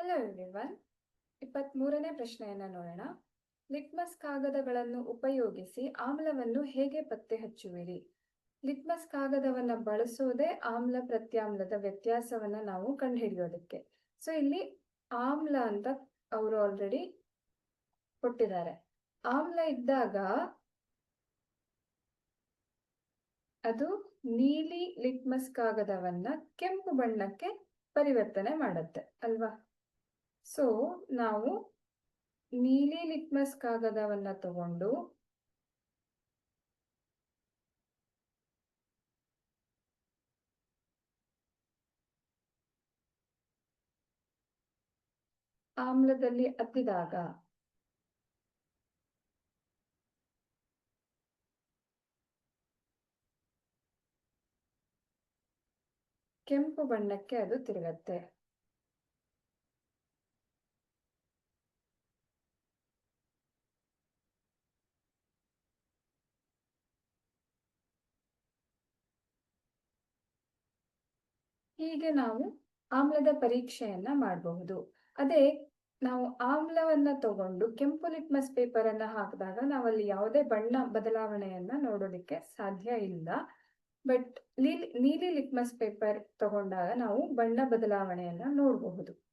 Hello everyone ಇಪ್ಪತ್ತ್ಮೂರನೇ ಪ್ರಶ್ನೆಯನ್ನು ನೋಡೋಣ. ಲಿಟ್ಮಸ್ ಕಾಗದಗಳನ್ನು ಉಪಯೋಗಿಸಿ ಆಮ್ಲವನ್ನು ಹೇಗೆ ಪತ್ತೆ ಹಚ್ಚುವಿರಿ ಲಿಟ್ಮಸ್ ಕಾಗದವನ್ನು ಬಳಸೋದೇ ಆಮ್ಲ ಪ್ರತ್ಯಾಮ್ಲದ ವ್ಯತ್ಯಾಸವನ್ನು ನಾವು ಕಂಡುಹಿಡಿಯೋದಕ್ಕೆ. ಸೊ ಇಲ್ಲಿ ಆಮ್ಲ ಅಂತ ಅವರು ಆಲ್ರೆಡಿ ಕೊಟ್ಟಿದ್ದಾರೆ. ಆಮ್ಲ ಇದ್ದಾಗ ಅದು ನೀಲಿ ಲಿಟ್ಮಸ್ ಕಾಗದವನ್ನ ಕೆಂಪು ಬಣ್ಣಕ್ಕೆ ಪರಿವರ್ತನೆ ಮಾಡುತ್ತೆ, ಅಲ್ವಾ? ಸೊ ನಾವು ನೀಲಿ ಲಿಟ್ಮಸ್ ಕಾಗದವನ್ನ ತಗೊಂಡು ಆಮ್ಲದಲ್ಲಿ ಅದ್ದಿದಾಗ ಕೆಂಪು ಬಣ್ಣಕ್ಕೆ ಅದು ತಿರುಗತ್ತೆ. ಹೀಗೆ ನಾವು ಆಮ್ಲದ ಪರೀಕ್ಷೆಯನ್ನ ಮಾಡಬಹುದು. ಅದೇ ನಾವು ಆಮ್ಲವನ್ನ ತಗೊಂಡು ಕೆಂಪು ಲಿಟ್ಮಸ್ ಪೇಪರ್ ಅನ್ನ ಹಾಕಿದಾಗ ನಾವಲ್ಲಿ ಯಾವುದೇ ಬಣ್ಣ ಬದಲಾವಣೆಯನ್ನ ನೋಡೋದಕ್ಕೆ ಸಾಧ್ಯ ಇಲ್ಲ. ಬಟ್ ನೀಲಿ ಲಿಟ್ಮಸ್ ಪೇಪರ್ ತಗೊಂಡಾಗ ನಾವು ಬಣ್ಣ ಬದಲಾವಣೆಯನ್ನ ನೋಡಬಹುದು.